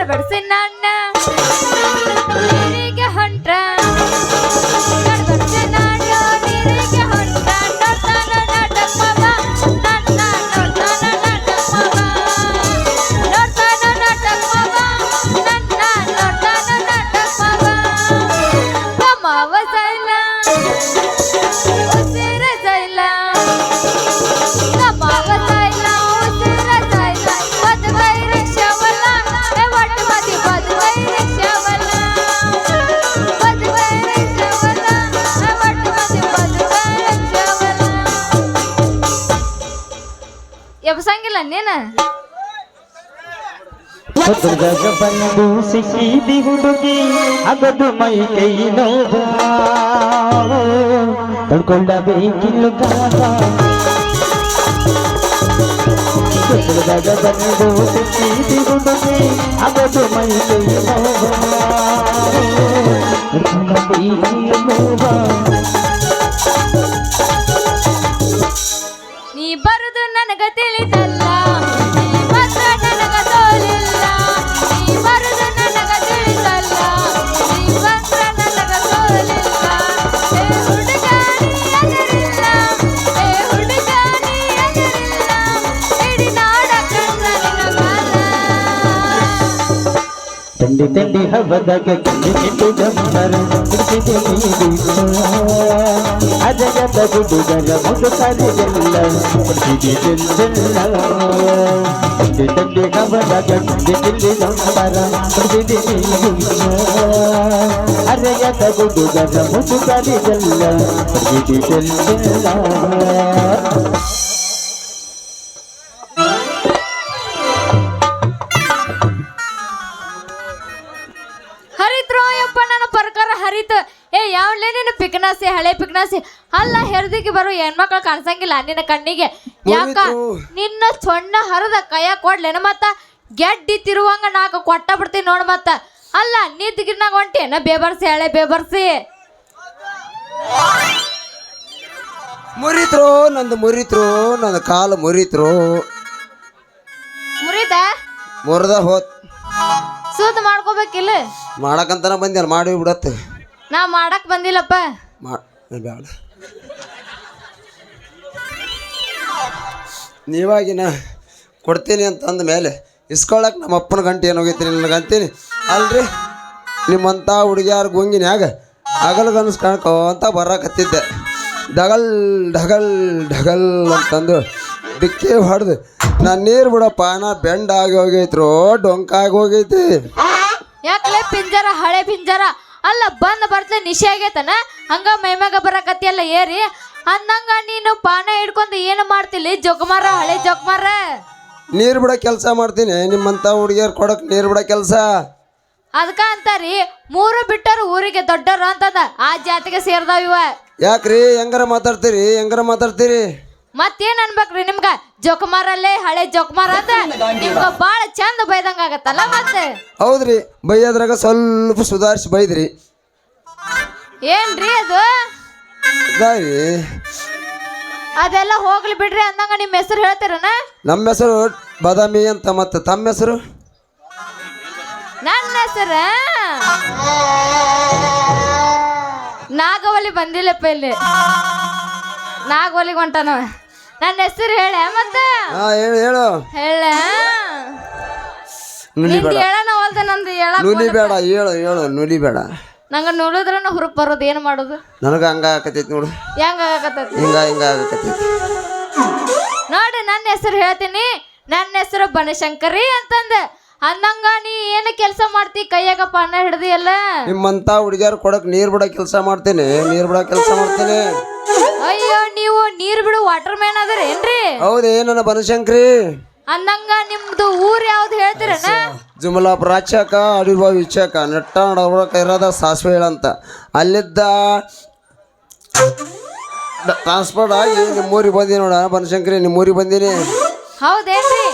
ಗಡ್ಬಡ್ಸಿ ನನ್ನ ಹೊಸದಾಗ ಬಂದು ಸಿಕ್ಕಿದಿ ಹುಡುಗಿ ಅಗದು ಮೈ ಕೈ ನೋವ ತಡ್ಕೊಂಡಬೇಕಿಲ್ಲ ಹೊಸದಾಗ ಬಂದು ಸಿಕ್ಕಿದಿ ಹುಡುಗಿ ಅಗದು ಮೈ ಕೈ ನೋವ ತಡ್ಕೊಂಡಬೇಕಿಲ್ಲ ನೋವ ನೀ ಬರುದು ನನಗ ತಿಳಿದಲ್ಲ ತಂಡಿ ತಂಡಿ ಹಬ್ಬದಾಗ ಕಂಡಿ ಕೆಟ್ಟು ಗಮ್ಮರ ಕುಡಿಸಿದೆ ಅಜಗದ ಗುಡುಗರ ಮುದುಕರಿಗೆಲ್ಲ ಕುಡಿಸಿದೆ ಚೆಲ್ಲ ತಂಡಿ ತಂಡಿ ಹಬ್ಬದಾಗ ಕಂಡಿ ಕೆಲ್ಲಿ ಗಮ್ಮರ ಕುಡಿಸಿದೆ ಅಜಗದ ಗುಡುಗರ ಮುದುಕರಿಗೆಲ್ಲ ಪಿಕ್ನಾಸಿ ಹಳೆ ಪಿಕ್ನಾಸಿ. ಅಲ್ಲ ಹೆರ್ದಿಗೆ ಬರೋ ಹೆಣ್ಮಕ್ಳು ಕಾಣಿಸಂಗಿಲ್ಲ ನಿನ್ನ ಕಣ್ಣಿಗೆ. ಯಾಕ? ನಿನ್ನ ಸೊಣ್ಣ ಹರದ ಕೈಯ ಕೊಡ್ಲೇನ ಮತ್ತ? ಗೆಡ್ಡಿ ತಿರುವಂಗ ನಾಕ ಕೊಟ್ಟ ಬಿಡ್ತೀನಿ ನೋಡ್ ಮತ್ತ. ಅಲ್ಲ ನಿದ್ಗಿರ್ನಾಗ ಹೊಂಟೇನ ಬೇಬರ್ಸಿ ಹಳೆ ಬೇಬರ್ಸಿ. ಮುರಿತ್ರು ನಂದು ಮುರಿತ್ರು ನನ್ನ ಕಾಲು ಮುರಿತ್ರು. ಮುರಿತ? ಮುರಿದ ಹೋತ್. ಸೂತ್ ಮಾಡ್ಕೋಬೇಕಿಲ್ಲ? ಮಾಡಕಂತನ ಬಂದ್ಯಾನ ಮಾಡಿ ಬಿಡತ್ತೆ. ನಾ ಮಾಡಕ್ ಬಂದಿಲ್ಲಪ್ಪ. ಬೇಡ ನೀವಾಗಿನ ಕೊಡ್ತೀನಿ ಅಂತ ಅಂದ ಮೇಲೆ ಇಸ್ಕೊಳಕ್ ನಮ್ಮ ಅಪ್ಪನ ಗಂಟೆ ಏನು ಹೋಗೈತಿ ನನಗೆ ಅಂತೀನಿ. ಅಲ್ರಿ ನಿಮ್ಮಂಥ ಹುಡುಗಿಯಾರ ಗುಂಗಿನ್ಯಾಗ ಅಗಲ್ಗನ್ಸ್ ಕಾಣ್ಕೋಂತ ಅಂತ ಬರಕತ್ತಿದ್ದೆ. ಡಗಲ್ ಡಗಲ್ ಢಗಲ್ ಅಂತಂದು ಡಿಕ್ಕಿ ಹೊಡೆದು ನಾನು ನೀರು ಬಿಡಪ್ಪ ನಾ ಬೆಂಡ್ ಆಗಿ ಹೋಗೈತ್ರೋ ಡೊಂಕಾಗಿ ಹೋಗೈತಿ. ಯಾಕಲೇ ಪಿಂಜರ ಹಳೆ ಪಿಂಜರ? ಅಲ್ಲ ಬಂದ್ ಬರ್ತಲೆ ನಿಶೆ ಆಗೈತನ? ಹಂಗ ಮೈಮ್ಯಾಗ ಬರಕತ್ತಿಯಲ್ಲ ಏರಿ ಅಂದಂಗ ನೀನು ಪಾನ ಹಿಡ್ಕೊಂಡು ಏನು ಮಾಡ್ತಿಲಿ? ಜೊಗಮಾರ ಹಳೆ ಜೊಗಮಾರ. ನೀರು ಬಿಡೋ ಕೆಲಸ ಮಾಡ್ತೀನಿ ನಿಮ್ಮಂತ ಹುಡುಗಿಯರ್ ಕೊಡಕ್ಕೆ ನೀರು ಬಿಡೋ ಕೆಲಸ. ಅದಕ್ಕ ಅಂತಾರಿ ಮೂರು ಬಿಟ್ಟರು ಊರಿಗೆ ದೊಡ್ಡರು ಅಂತಂದ ಆ ಜಾತಿಗೆ ಸೇರ್ದಾವ ಇವ. ಯಾಕ್ರಿ ಹೆಂಗಾರ ಮಾತಾಡ್ತೀರಿ ಹೆಂಗಾರ ಮಾತಾಡ್ತೀರಿ? ಮತ್ತೇನ್ ಅನ್ಬೇಕ್ರಿ ನಿಮ್ಗ? ಜೊಕಮಾರಲ್ಲೇ ಹಳೆ ಜೊಕ್ಮಾರ ಅಂತ ನಿಮ್ಗ ಬಾಳ ಚಂದ ಬೈದಂಗ ಆಗತ್ತಲ್ಲ ಮತ್ತೆ? ಹೌದ್ರಿ ಬೈಯೋದ್ರಾಗ ಸ್ವಲ್ಪ ಸುಧಾರಿಸಿ ಬೈದ್ರಿ. ಏನ್ರಿ ಅದು? ಇದಾರಿ ಅದೆಲ್ಲ ಹೋಗ್ಲಿ ಬಿಡ್ರಿ ಅಂದಂಗ ನಿಮ್ ಹೆಸರು ಹೇಳ್ತೀರನ? ನಮ್ಮ ಹೆಸರು ಬಾದಾಮಿ ಅಂತ ಮತ್ತೆ ತಮ್ಮ ಹೆಸರು? ನನ್ನ ಹೆಸರ? ನಾಗವಲಿ ಬಂದಿಲ್ಲಪ್ಪ ಇಲ್ಲಿ. ನಾಗವಲಿಗೆ ಹೊಂಟಾನ ನನ್ನ ಹೆಸರು ಹೇಳ ಮತ್ತ? ಹಾ ಹೇಳು ಹೇಳು. ಹೇಳ. ನುಲಿ ನಿಂದು ಬೇಡ. ಹೇಳನ ಹೋಲ್ದ ನಂದು ಹೇಳ ನುಲಿ ಬೇಡ ಹೇಳು ಹೇಳು ನುಲಿ ಬೇಡ. ನಂಗ ನೋಡಿದ್ರನ ಹುರುಪ್ ಬರೋದು ಏನು ಮಾಡೋದು? ನನಗೆ ಹಂಗ ಆಗಕತ್ತೈತಿ ನೋಡು. ಹೆಂಗ ಆಗಕತ್ತೈತಿ? ಹಿಂಗ ಹಿಂಗ ಆಗಕತ್ತೈತಿ. ನೋಡಿ ನನ್ನ ಹೆಸರು ಹೇಳ್ತೀನಿ. ನನ್ನ ಹೆಸರು ಬನಶಂಕರಿ ಅಂತಂದ. ಅಂದಂಗ ನೀ ಏನು ಕೆಲಸ ಮಾಡ್ತಿ? ಕೈಯಾಗ ಪಾನ ಹಿಡ್ದಿ ಎಲ್ಲ? ನಿಮ್ಮಂತ ಹುಡುಗಿಯರು ಕೊಡಕ್ಕೆ ನೀರು ಬಿಡ ಕೆಲಸ ಮಾಡ್ತೇನೆ. ನೀರು ಬಿಡ ಕೆಲಸ ಮಾಡ್ತೇನೆ. ಅಯ್ಯೋ ನೀವು ನೀರ್ ಬಿಡು ವಾಟರ್ ಮ್ಯಾನ್ ಅದರ ಏನ್ರಿ? ಹೌದೇ ನನ್ನ ಬನಶಂಕರಿ. ಅಂದಂಗ ನಿಮ್ದು ಊರ್ ಯಾವ್ದು ಹೇಳ್ತೀರನ? ಜುಮಲಾ ಪ್ರಾಚಕ ಅಡಿಬಾ ಇಚ್ಚಾಕ ನೆಟ್ಟ ನಡಬರಕ ಇರೋದ ಸಾಸಿವೆ ಅಂತ. ಅಲ್ಲಿದ್ದ ಟ್ರಾನ್ಸ್ಪೋರ್ಟ್ ಆಗಿ ನಿಮ್ಮೂರಿಗೆ ಬಂದೀನಿ ನೋಡ ಬನಶಂಕರಿ ನಿಮ್ಮೂರಿಗೆ ಬಂದೀನಿ. ಹೌದೇನ್ರಿ?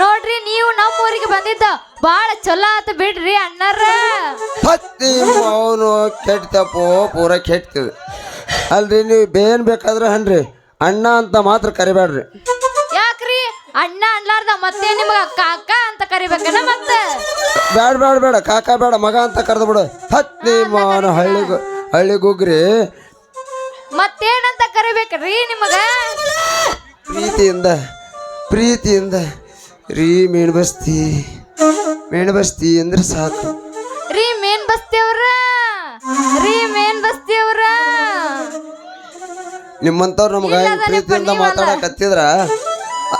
ನೋಡ್ರಿ ನೀವು ನಮ್ಮ ಊರಿಗೆ ಬಂದಿದ್ದ ಬಾಳ ಚಲೋ ಆತ ಬಿಡ್ರಿ ಅಣ್ಣಾರ. ಹತ್ತಿ ಅವನು ಕೆಟ್ಟಪ್ಪ ಪೂರ ಕೆಟ್ಟ ಅಲ್ರಿ ನೀವು ಬೇನ್ ಬೇಕಾದ್ರೆ ಹನ್ರಿ. ಅಣ್ಣ ಅಂತ ಮಾತ್ರ ಕರಿಬೇಡ್ರಿ ಯಾಕ್ರಿ? ಅಣ್ಣ ಅನ್ಲಾರ್ದ ಮತ್ತೆ ನಿಮ್ಗ ಕಾಕ ಅಂತ ಕರಿಬೇಕನ ಮತ್ತೆ? ಬೇಡ ಬೇಡ ಬೇಡ ಕಾಕ ಬೇಡ ಮಗ ಅಂತ ಕರೆದು ಬಿಡು. ಹತ್ತಿ ಮಾನ ಹಳ್ಳಿ ಹಳ್ಳಿ ಗುಗ್ರಿ ಮತ್ತೇನಂತ ಕರಿಬೇಕ್ರಿ ನಿಮಗ? ಪ್ರೀತಿಯಿಂದ ಪ್ರೀತಿಯಿಂದ ರೀ ಮೇಣ ಬಸ್ತಿ ಮೇಣ ಬಸ್ತಿ ಅಂದ್ರೆ ಸಾಕು. ರೀ ಮೇನ್ ಬಸ್ತಿಯವ್ರ ರೀ ಮೇನ್ ಬಸ್ತಿಯವ್ರ ನಿಮ್ಮಂಥವ್ರು ನಮ್ಗೆ ಇಲ್ಲದಲ್ಲಪ್ಪ, ಪ್ರೀತಿಯಿಂದ ನೀವಲ್ಲ. ಮಾತಾಡಕತ್ತಿದ್ರ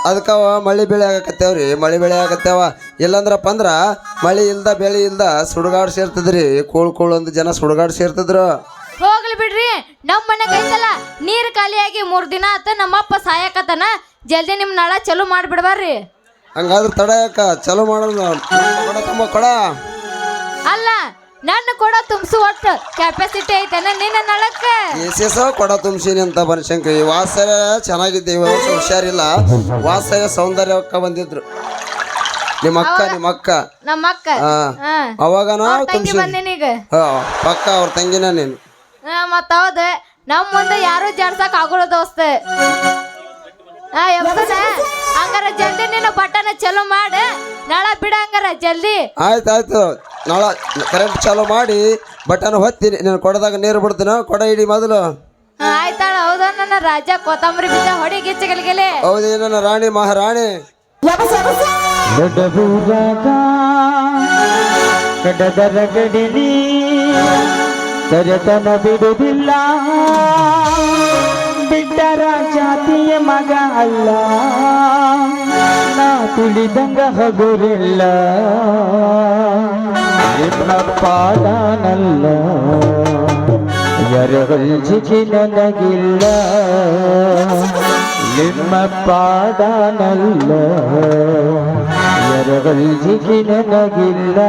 ಅದಕ್ಕವ ಮಳೆ ಬೆಳೆ ಆಗಕತ್ತೇವ್ರಿ ಮಳೆ ಬೆಳೆ ಆಗತ್ತೇವ. ಇಲ್ಲಂದ್ರಪ್ಪ ಅಂದ್ರ ಮಳೆ ಇಲ್ದ ಬೆಳೆ ಇಲ್ದ ಸುಡುಗಾಡ್ ಸೇರ್ತದ್ರಿ ಕೋಳ್ ಕೋಳ್ ಒಂದು ಜನ ಸುಡುಗಾಡ್ ಸೇರ್ತಿದ್ರು. ಹೋಗ್ಲಿ ಬಿಡ್ರಿ ನಮ್ಮ ಮನೆಗ್ ಕೈತಲ್ಲ ನೀರ್ ಖಾಲಿಯಾಗಿ ಮೂರ್ ದಿನ ಆತ ನಮ್ಮಪ್ಪ ಸಾಯಕತನ ಜಲ್ದಿ ನಿಮ್ಮ ನಳ ಚಲೋ ಮಾಡ್ಬಿಡ್ಬಾರ್ರಿ. ಹಂಗಾದ್ರೆ ತಡ ಯಾಕ? ಚಲೋ ಮಾಡೋದು ಕೊಡ ತುಂಬ ಕೊಡ. ಅಲ್ಲ ನನ್ನ ಕೊಡ ತುಂಬಿಸು ಒಟ್ಟು. ಕೆಪಾಸಿಟಿ ಐತನ ನಿನ್ನ ನಳಕ್ಕೆ. ಎಸ್ ಕೊಡ ತುಂಬಿಸೀನಿ ಅಂತ ಬನಶಂಕರಿ. ವಾಸ್ತವ ಚೆನ್ನಾಗಿದ್ದೆ ಈ ವರ್ಷ ಹುಷಾರಿಲ್ಲ. ವಾಸಯ ಸೌಂದರ್ಯಕ್ಕ ಬಂದಿದ್ರು. ನಿಮ್ಮ ಅಕ್ಕ ನಿಮ್ಮ ಅಕ್ಕ. ನಮ್ಮ ಅಕ್ಕ. ಹಾ. ಹಾ. ಅವಾಗ ನಾವು ತಂಗಿ ತುಂಬಿಸಿ ಪಕ್ಕ ಅವ್ರ ತಂಗಿನ ನೀನು. ಮತ್ತೆ ಹೌದು. ನಮ್ ಮುಂದೆ ಯಾರು ಜಾಡ್ಸಕ್ ಆಗೋಲ್ಲ ದೋಸ್ತ. ಹಂಗಾರ ಜಲ್ದಿ ನೀನು ಬಟನ್ ಚಲೋ ಮಾಡ. ನಳ ಬಿಡ ಹಂಗಾರ ಜಲ್ದಿ. ಆಯ್ತು ಆಯ್ತು. ನಾಳೆ ಕರೆಂಟ್ ಚಾಲೂ ಮಾಡಿ ಬಟನ್ ಹೊತ್ತೀನಿ. ನೀನು ಕೊಡದಾಗ ನೀರು ಬಿಡ್ತೀನ ಕೊಡ ಇಡಿ ಮೊದಲು. ಆಯ್ತಾಳ ಹೌದ ನನ್ನ ರಾಜ ಕೊತ್ತಂಬರಿ ಬೀಜ ಹೊಡಿ ಗಿಚ್ಚಗಲಿಗೆಲೆ ನನ್ನ ರಾಣಿ ಮಹಾರಾಣಿ. ಕಡದರ ಗಡಿನಿ ಸರತನ ಬಿಡುವುದಿಲ್ಲ. ಬಿಟ್ಟರ ಜಾತಿಯ ಮಗ ಅಲ್ಲ. ನಾ ತಿಳಿದಂಗ ಹಗುರಿಲ್ಲ. ಪಾಲನಲ್ಲ ಪಾದನಲ್ಲ. ಎರಗಲ್ಜಿಗೆ ನನಗಿಲ್ಲ. ನಿಮ್ಮ ಪಾದನಲ್ಲ. ಎರಗಲ್ಜಿಗೆ ನನಗಿಲ್ಲ.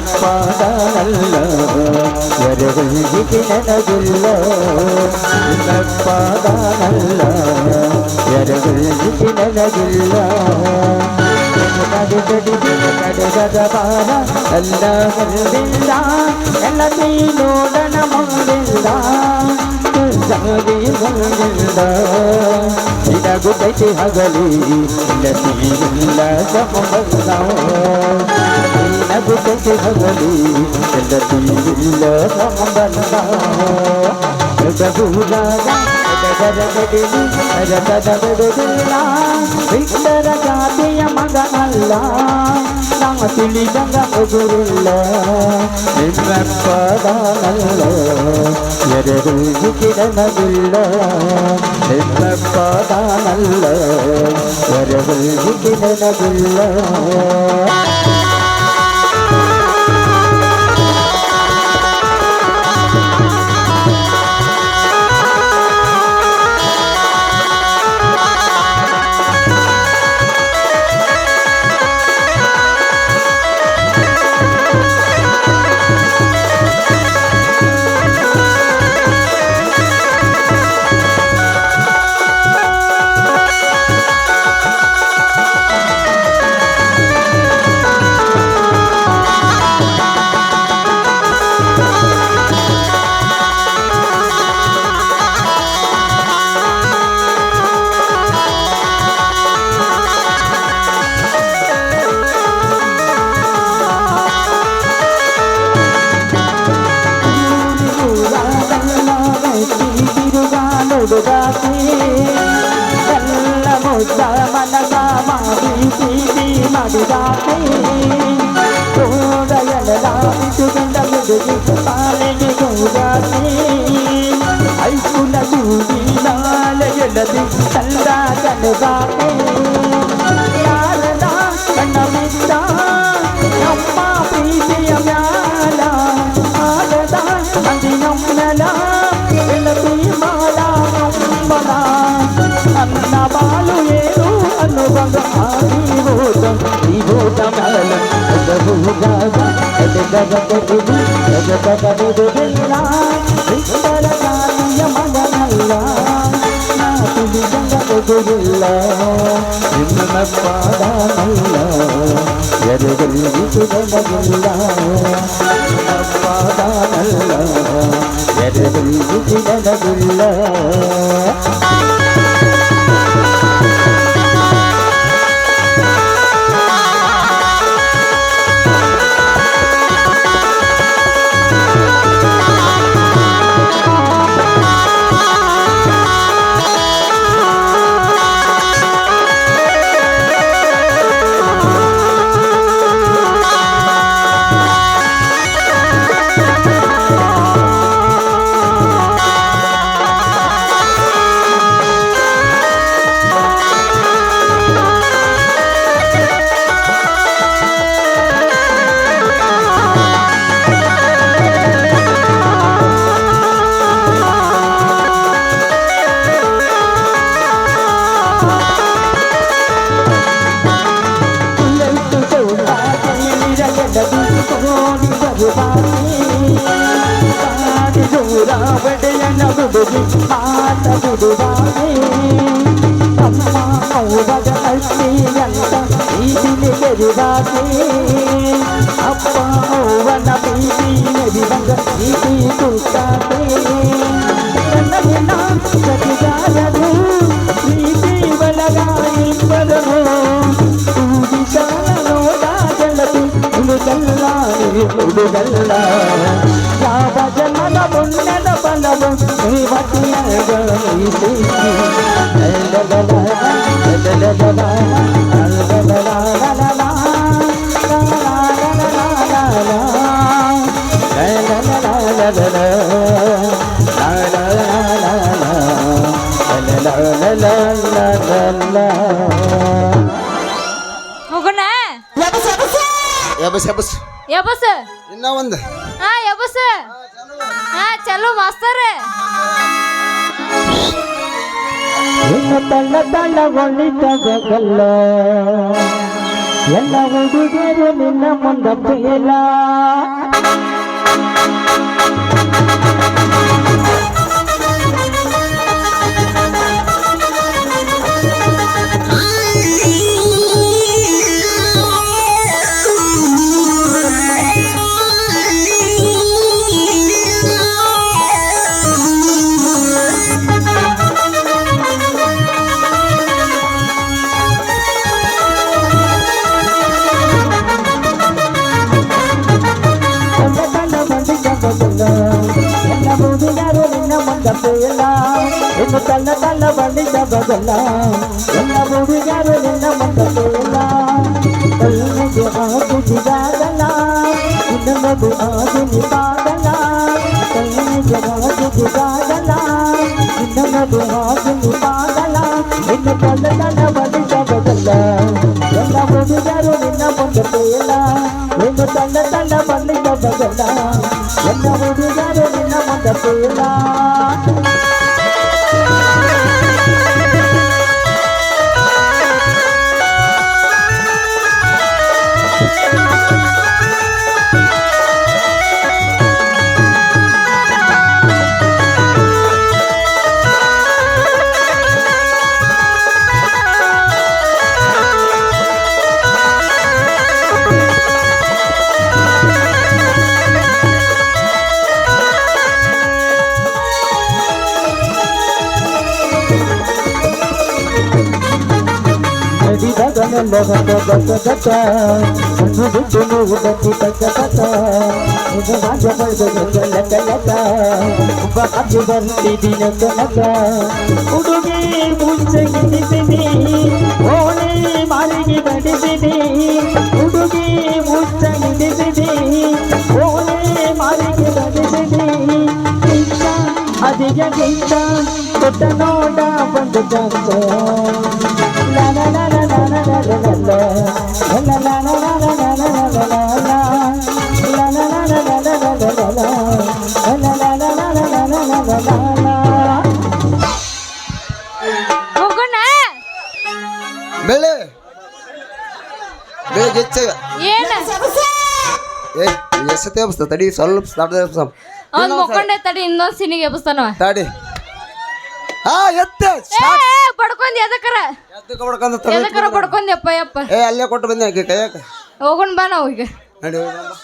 ನಿನ್ನಪ್ಪನಲ್ಲ ಎರಗಿಗೆ ನನಗಿಲ್ಲ ನಿನ್ನಪ್ಪನಲ್ಲ ಎರಗಿಗೆ ನನಗಿಲ್ಲ ಕಡೆಗದ ಬಾರ ಎಲ್ಲ ಹೊರದಿಲ್ಲ ಎಲ್ಲ ನೋಡನ ಮುಂದಿಲ್ಲ ಜಾಗಿ ಬಂದಿಲ್ಲ ಇಡಗುತ್ತೈತಿ ಹಗಲಿ ಇಲ್ಲತಿಲ್ಲ ಸಂಬಂಧ. ನಗುತ್ತೈತಿ ಹಗಲಿ ತಿಳಿದಿಲ್ಲ ಸಂಬಂಧ ಬಹುರಾಗ ಬಿಟ್ಟರ ಜಾತಿಯ ಮಗನಲ್ಲ, ನಮ್ಮ ತಿಳಿದಂಗ ಗುರುಲ್ಲ ನಿಮ್ಮ ಪದನಲ್ಲ ಎರಡು ಕಿರಣವಿಲ್ಲ. ನಿಮ್ಮ ಪದನಲ್ಲ ಎರಡು ಕಿರಣವಿಲ್ಲ. మడుదాకై తోడయలరా పిటుగండలు పాలెను తోడాకై ఐకుల దూడిలాలయలది చల్లా కనుగాకై జగదగుడు జగదగుడు ఇలా ఇతర కార్య మగనల్ల నాకుడి జగదగుడుల్ల నిన్న పాదానల్ల ఎరుగలి జగదగుల్ల పాదానల్ల ఎరుగలి జగదగుల్ల ಬಿಡುವೆ ಆಟ ಬಿಡುವಾಳೆ ತಮ್ಮ ಮೌನದ ಕಳ್ಳಿಯಂತ ಬೀದಿಲಿ ಗೆರಿವಾಗೆ ಅಪ್ಪ ಮೌವನ ಬೀದಿ ನೆರಿವಂಗ ಬೀದಿ ಕೂತಾಗೆ ಕಣ್ಣಿನ ಸತಿಗಾರರು ಬೀದಿ ಒಳಗಾಯಿ ಬರಲು ಹುಡುಗಲ್ಲ ಯಾವ ಜನ್ಮದ ಮುನ್ನ ಪುಣ್ಯದ ಫಲವು ಶ್ರೀಮತಿಯ ಹೋಗೋಣ ಎಬಸ್ ಎಬಸ್ ಯಬಸ್ ಇನ್ನ ಒಂದು ಹಾ ಯಬಸ್ ಹಾ ಚಲೋ ಮಾಸ್ತರ್ ಎಲ್ಲ ತಳ್ಳ ತಳ್ಳಗೊಳ್ಳಿತಗಲ್ಲ ಎಲ್ಲ ಹುಡುಗರು ನಿನ್ನ ಮುಂದ ಬೇಲ ಬದಲ ಎಲ್ಲ ಹುಡುಗರು ನಿನ್ನ ಮಕ್ಕಳಿಲ್ಲ ಕಲ್ಲಿಗೆ ಆಗುತ್ತಿದಾಗಲ್ಲ ಇನ್ನೊಂದು ಆಗುತ್ತಾಗಲ್ಲ ಕಲ್ಲಿಗೆ ಆಗುತ್ತಿದಾಗಲ್ಲ ಇನ್ನೊಂದು ಆಗುತ್ತಾಗಲ್ಲ ನಿನ್ನ ಕಲ್ಲನ ಬಲಿತ ಬದಲ ಎಲ್ಲ ಹುಡುಗರು ನಿನ್ನ ಮಕ್ಕಳಿಲ್ಲ ನಿನ್ನ ತನ್ನ ತನ್ನ ಬಲಿತ ಬದಲ ಎಲ್ಲ ಹುಡುಗರು ನಿನ್ನ ಮಕ್ಕಳಿಲ್ಲ ಹುಡುಗಿ ಮುಚ್ಚಿ ಅಧಿಯಗಿಂತ ದೊಡ್ಡ ನೋಟ ಬಂದು ಜಾತ ಲನ ಲನ ಲನ ಲನ ಲನ ಲನ ಬೆಳೆ ಬೆಳಗ್ಗೆ ಹೆಚ್ಚಾಗ ಎಷ್ಟು ಎಷ್ಟೇ ತಡಿ ಸ್ವಲ್ಪ ಅವ್ನ್ ಮಕ್ಕೊಂಡೆ ತಡಿ ಇನ್ನೊಂದ್ ಸಿನಿಗೆ ಎಬ್ಸ್ತಾನವ ತಡಿ. ಆ ಎತ್ತ ಪಡ್ಕೊಂಡಿ ಏ, ಬಡ್ಕೊಂಡ್ ಎದಕ್ಕರ ಎದ್ದಕ್ಕೆ ಬಡ್ಕೊಂಡ್ ತಗೋ. ಎದಕ್ಕರ ಬಡ್ಕೊಂಡ್ ಯಪ್ಪ ಯಪ್ಪ. ಏ ಅಲ್ಲೇ ಕೊಟ್ಟು ಬಂದೆ ಆಕೆ ಕೈಯಾಕ ಹೋಗೋಣ ಬಾ ನಾವು ಈಗ. ನಡಿ ಹೋಗೋಣ ಬಾ.